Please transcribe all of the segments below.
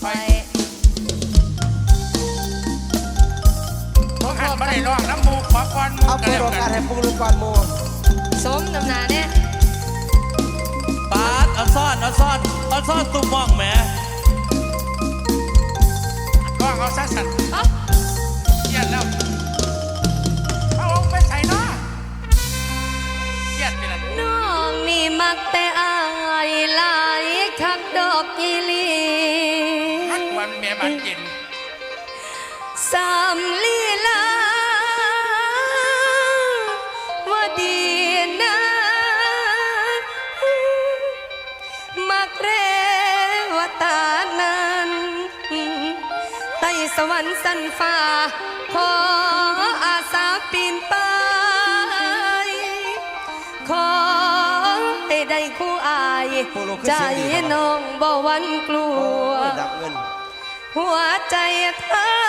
ไปพวหันมาในล่องน้ำมูกขอควันมูเอากระผู้โดกันให้ผู้รู้ก่อนมูสมนำหนาเนี่ยปาดเอาซ่อนเอาซ่อนเอาซ่อนตุ้มมองแหมลองเอาซะสัตว์เอ้ยียแล้วพระองค์เป็นไสเนาะเยียดไปแล้วน้องนี่มักแต่อายหลายคักดอกอีหลีำลีลาว่าดีนะมากเรวตานั้นไตสวรรค์สันฟ้าขออาสาปีนไป ขอให้ได้คู่อาย ใจน้องบ่วันกลัวหัวใจเธอ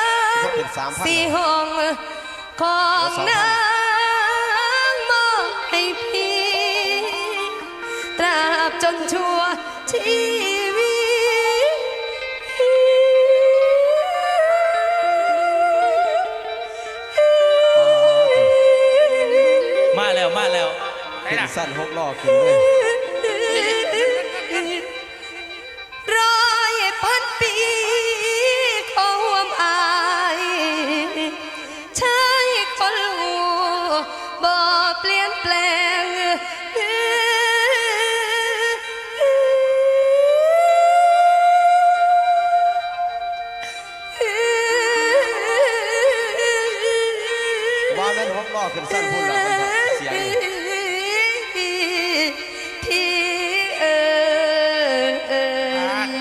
สี่ห้องของนางมองให้พี่ตราบจนชั่วชีวิตมาแล้วมาแล้ว ขึ้นสั้นหกล้อขึ้นเลย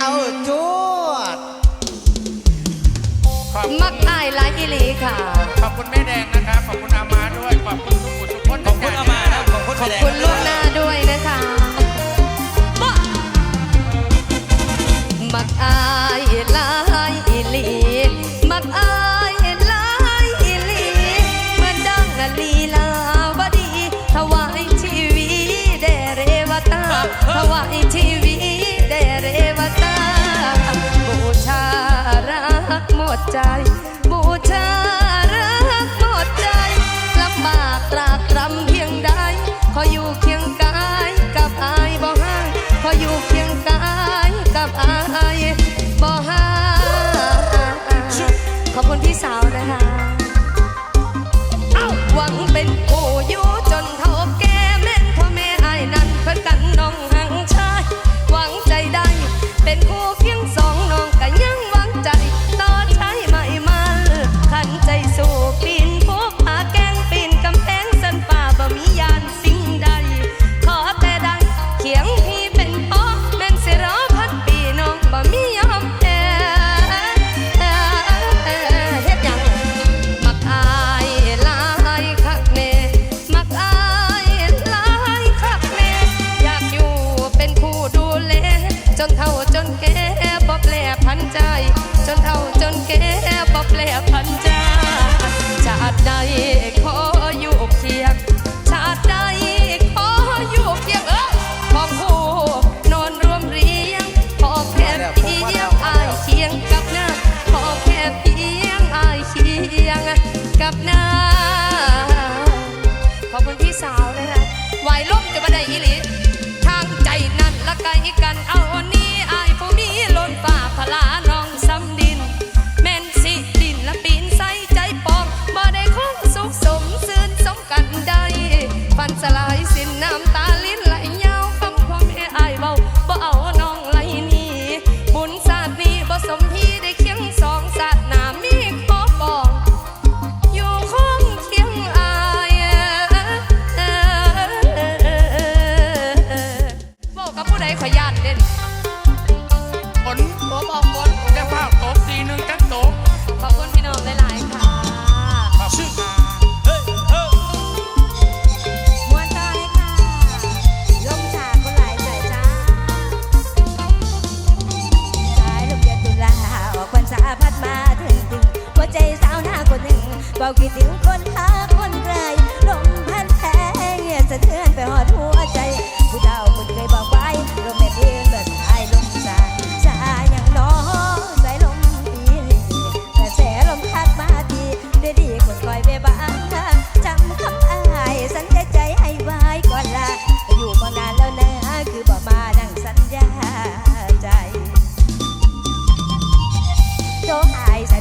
เอาจุดมักอายหลายอีหลีค่ะ ขอบคุณแม่แดงนะครับ ขอบคุณอามาด้วย ขอบคุณทุณสุพจนขอบคุณอามาขอบคุณขอบคุณ I wanna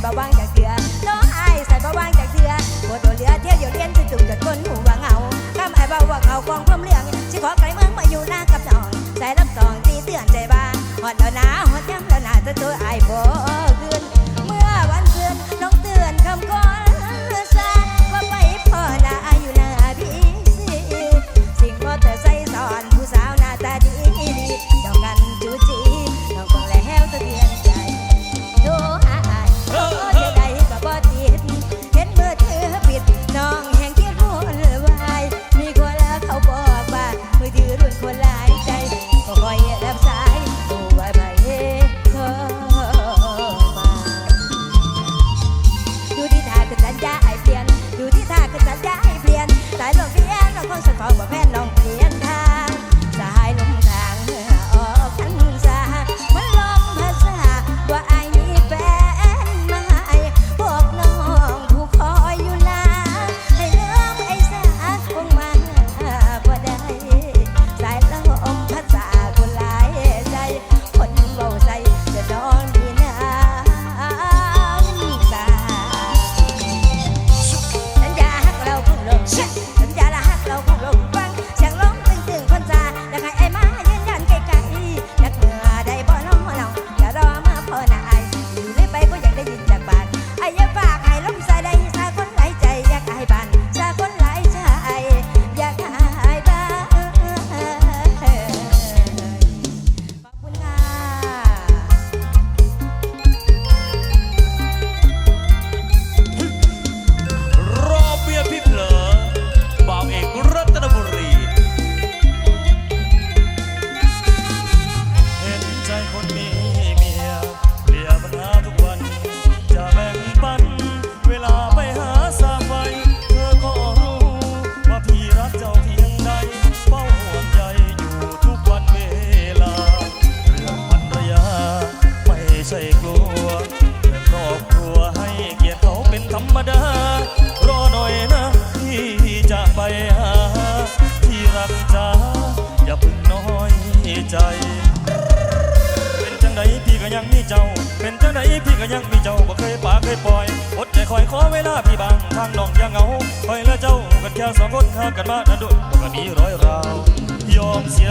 บาวางจากเถื่อน้องอายใส่บาวางจากเถื่อบ่โดนเหลือเที่ยวอยู่เรียนจุดจุดจดคนหูว่าเหงาข้ามไอ้บาว่าเขากองเพิ่มเรื่องสิขอไกลเมืองมาอยู่หน้ากับน้องใส่รับสองตีเตือนใจบ้างหอดแล้วนะหอดย้ำแล้วนะจะตัวไอ้บ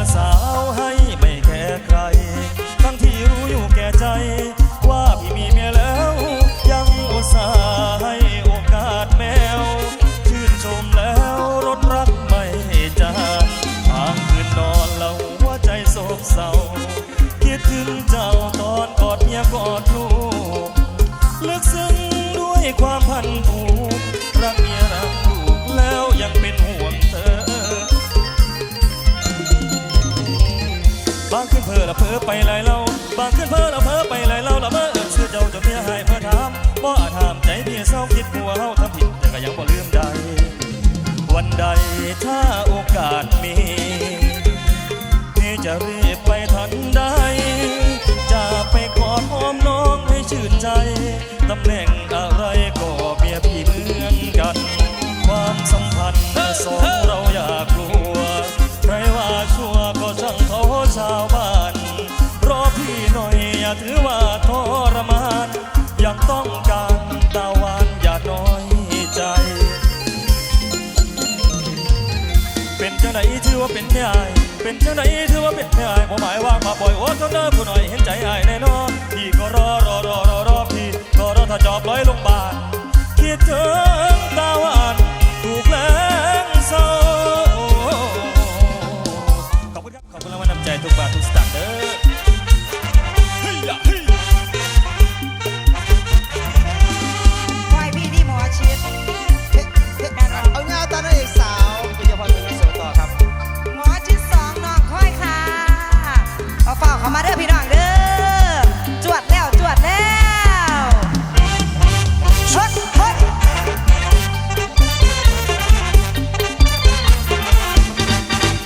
sağ พ้อละเพ้อไปหลายเราบางขึ้นเพ้อละเพ้อไปหลายเราละเมอเอิบซื้อเจ้าจนเมียหายเพ้อถามบ่อาจห้ามใจเมียเศร้าคิดหัวเฮาทำผิดแต่ก็ยังบ่ลืมใด วันใดถ้าโอกาสมีพี่จะรีบไปทันใดจะไปขอดหอมน้องให้ชื่นใจตำแหน่งอะไรก็เมียพี่เหมือนกัน ความสัมพันธ์สองเราอยากรู้ังไหนถือว่าเป็นไห้อายบ่หมายว่างมาปล่อยโอ้เจ้าเด้อผู้หน่อยเห็นใจไอายแน่นอนพี่ก็รอรอรอรอรอพี่รอรอถ้าจอบล้อยลงบานคิดถึง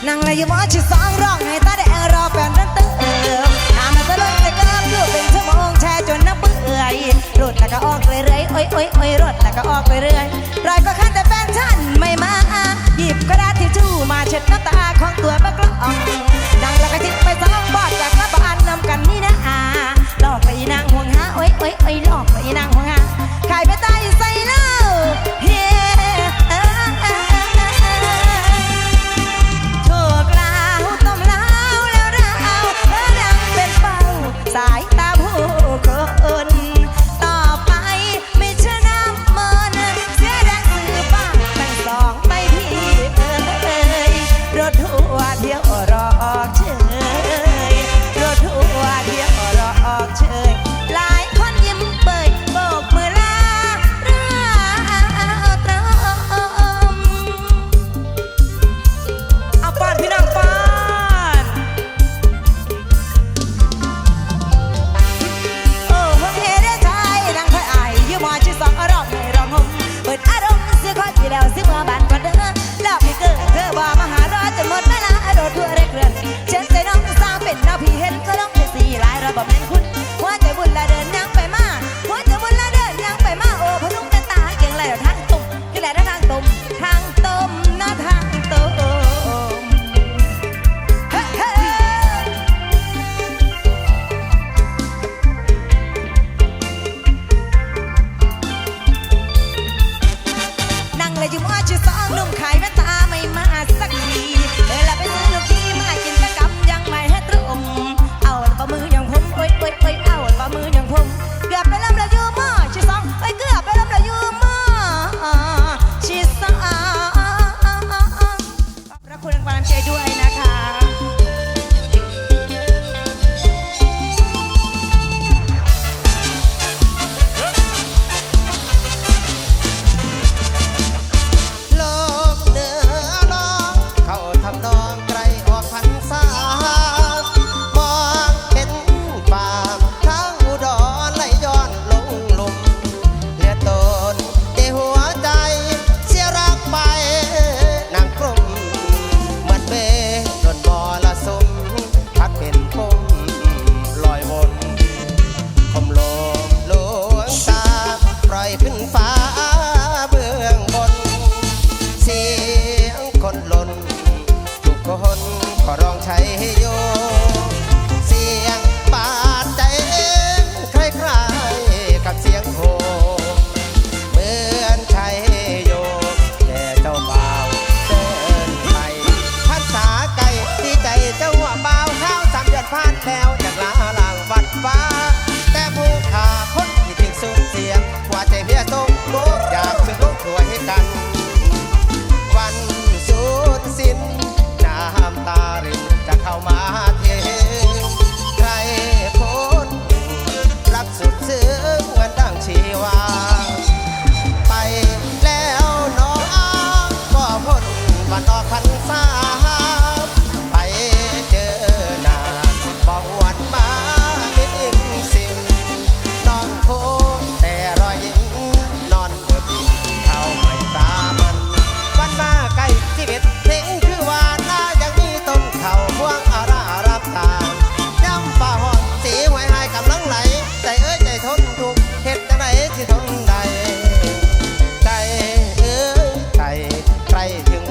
นางเลยมอชิดสองร้องให้ตาแดงรอแฟนนั้นตึ้งเอิมนามตลอดแต่ก็ลูกเป็นชั่วโมงแช่จนน้ำเปื่อยรถแล้วก็ออกเรื่อยๆโอ้ยโอ้ยโอ้ยรุดแล้วก็ออกเรื่อยรอยก็ขั้นแต่แฟนฉันไม่มาหยิบกระดาษทิชชู่มาเช็ดน้ำตาของตัวมะกรองนางแล้วก็ทิ้งไปสองบอดจากหน้าบ้านนำกันนี่นะอาหลอกไปนางห่วงหาโอ้ยโอ้ยโอ้ยหลอกไปนางห่วงหาขายไปใต้ใส่เล่า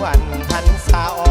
วันพันสาว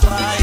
praia.